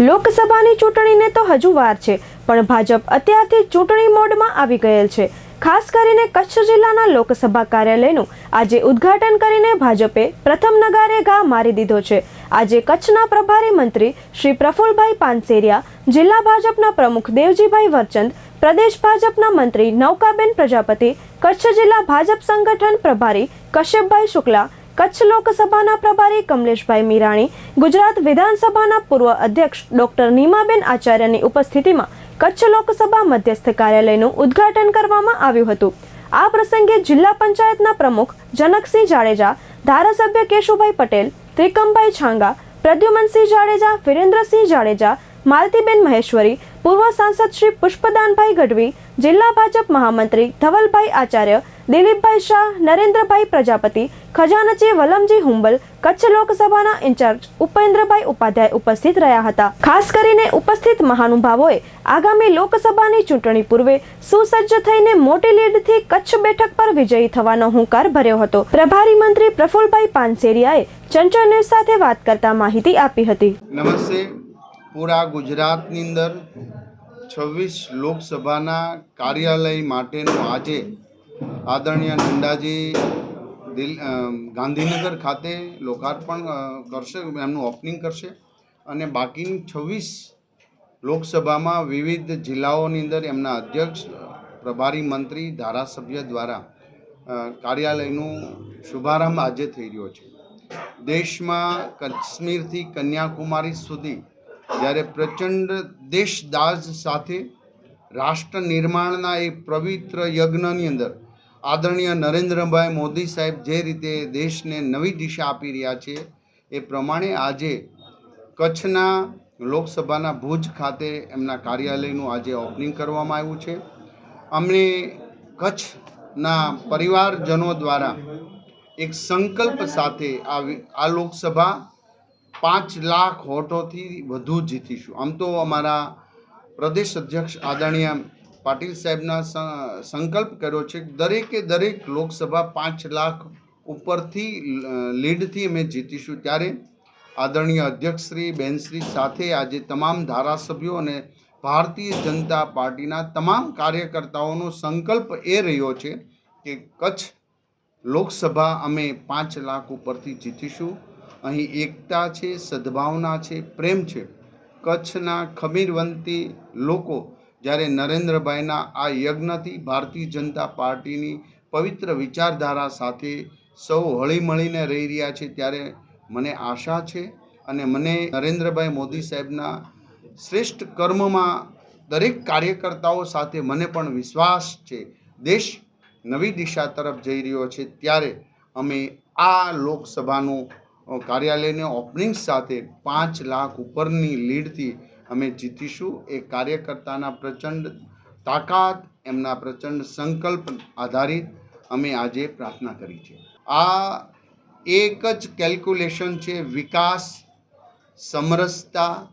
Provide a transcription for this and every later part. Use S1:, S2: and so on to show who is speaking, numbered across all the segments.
S1: લોકસભાની ચૂંટણીને તો હજુ વાર છે, પણ ભાજપ અત્યારથી ચૂંટણી મોડમાં આવી ગયેલ છે. ખાસ કરીને કચ્છ જિલ્લાના લોકસભા કાર્યાલયનું આજે ઉદ્ઘાટન કરીને ભાજપે પ્રથમ નગારે ઘા મારી દીધો છે. આજે કચ્છના પ્રભારી મંત્રી શ્રી પ્રફુલભાઈ પાનસેરિયા, જિલ્લા ભાજપના પ્રમુખ દેવજીભાઈ વરચંદ, પ્રદેશ ભાજપના મંત્રી નૌકાબેન પ્રજાપતિ, કચ્છ જિલ્લા ભાજપ સંગઠન પ્રભારી કશ્યપભાઈ શુક્લા કચ્છ લોકસભાના પ્રભારી કમલેશભાઈ મીરાણી, ગુજરાત વિધાનસભાના પૂર્વ અધ્યક્ષ ડોક્ટર નીમાબેન આચાર્યની ઉપસ્થિતિમાં કચ્છ લોકસભા મધ્યસ્થ કાર્યાલયનું ઉદ્ઘાટન કરવામાં આવ્યું હતું. આ પ્રસંગે જિલ્લા પંચાયતના પ્રમુખ જનકસિંહ જાડેજા, ધારાસભ્ય કેશુભાઈ પટેલ, ત્રિકમભાઈ છાંગા, પ્રદ્યુમનસિંહ જાડેજા, વિરેન્દ્રસિંહ જાડેજા, માલતીબેન મહેશ્વરી, પૂર્વ સાંસદ શ્રી પુષ્પદાનભાઈ ગઢવી, જિલ્લા ભાજપ મહામંત્રી ધવલભાઈ આચાર્ય દિલીપભાઈ શાહ, નરેન્દ્રભાઈ પ્રજાપતિ, ખજાનચી વલમજી હુંબલ, કચ્છ લોકસભાના ઇન્ચાર્જ ઉપેન્દ્રભાઈ ઉપાધ્યાય ઉપસ્થિત રહ્યા હતા. ખાસ કરીને ઉપસ્થિત મહાનુભાવોએ આગામી લોકસભાની ચૂંટણી પૂર્વે સુસજ્જ થઈને મોટી લીડથી કચ્છ બેઠક પર વિજયી થવાનો હુંકાર ભર્યો હતો. પ્રભારી મંત્રી પ્રફુલભાઈ પાનસેરિયાએ ચંચળ ન્યૂઝ સાથે વાત કરતા માહિતી આપી હતી.
S2: નમસ્તે. પૂરા ગુજરાતની અંદર છવ્વીસ લોકસભાના કાર્યાલય માટેનો આજે આદરણીય નંદાજી દિલ ગાંધીનગર ખાતે લોકાર્પણ કરશે, એમનું ઓપનિંગ કરશે. અને બાકીની છવ્વીસ લોકસભામાં વિવિધ જિલ્લાઓની અંદર એમના અધ્યક્ષ, પ્રભારી મંત્રી, ધારાસભ્ય દ્વારા કાર્યાલયનું શુભારંભ આજે થઈ રહ્યો છે. દેશમાં કાશ્મીરથી કન્યાકુમારી સુધી જ્યારે પ્રચંડ દેશદાઝ સાથે રાષ્ટ્ર નિર્માણના એ પવિત્ર યજ્ઞની અંદર આદરણીય નરેન્દ્રભાઈ મોદી સાહેબ જે રીતે દેશને નવી દિશા આપી રહ્યા છે, એ પ્રમાણે આજે કચ્છના લોકસભાના ભુજ ખાતે એમના કાર્યાલયનું આજે ઓપનિંગ કરવામાં આવ્યું છે. અમને કચ્છના પરિવારજનો દ્વારા એક સંકલ્પ સાથે આ આ લોકસભા પાંચ લાખ વોટોથી વધુ જીતીશું. આમ તો અમારા પ્રદેશ અધ્યક્ષ આદરણીય પાટીલ સાહેબના સંકલ્પ કર્યો છે, દરેકે દરેક લોકસભા પાંચ લાખ ઉપરથી લીડથી અમે જીતીશું. ત્યારે આદરણીય અધ્યક્ષશ્રી, બેનશ્રી સાથે આજે તમામ ધારાસભ્યો અને ભારતીય જનતા પાર્ટીના તમામ કાર્યકર્તાઓનો સંકલ્પ એ રહ્યો છે કે કચ્છ લોકસભા અમે પાંચ લાખ ઉપરથી જીતીશું. અહીં એકતા છે, સદભાવના છે, પ્રેમ છે. કચ્છના ખમીરવંતી લોકો જ્યારે નરેન્દ્રભાઈના આ યજ્ઞથી ભારતીય જનતા પાર્ટીની પવિત્ર વિચારધારા સાથે સૌ હળીમળીને રહી રહ્યા છે, ત્યારે મને આશા છે અને મને નરેન્દ્રભાઈ મોદી સાહેબના શ્રેષ્ઠ કર્મમાં દરેક કાર્યકર્તાઓ સાથે મને પણ વિશ્વાસ છે. દેશ નવી દિશા તરફ જઈ રહ્યો છે, ત્યારે અમે આ લોકસભાનું કાર્યાલયને ઓપનિંગ સાથે પાંચ લાખ ઉપરની લીડથી અમે જીતીશું. એ કાર્યકર્તાના પ્રચંડ તાકાત, એમના પ્રચંડ સંકલ્પ આધારિત અમે આજે પ્રાર્થના કરી છે. આ એક જ કેલ્ક્યુલેશન છે વિકાસ, સમરસતા.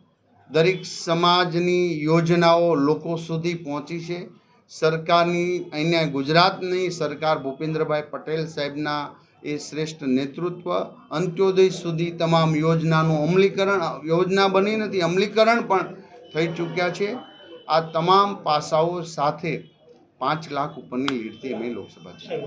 S2: દરેક સમાજની યોજનાઓ લોકો સુધી પહોંચી છે. સરકારની, અહીંયા ગુજરાતની સરકાર ભૂપેન્દ્રભાઈ પટેલ સાહેબના એ શ્રેષ્ઠ નેતૃત્વ, અંત્યોદય સુધી તમામ યોજનાનું અમલીકરણ, યોજના બની નથી, અમલીકરણ પણ થઈ ચૂક્યા છે. આ તમામ પાસાઓ સાથે પાંચ લાખ ઉપરની લીડથી અમે લોકસભા જીતી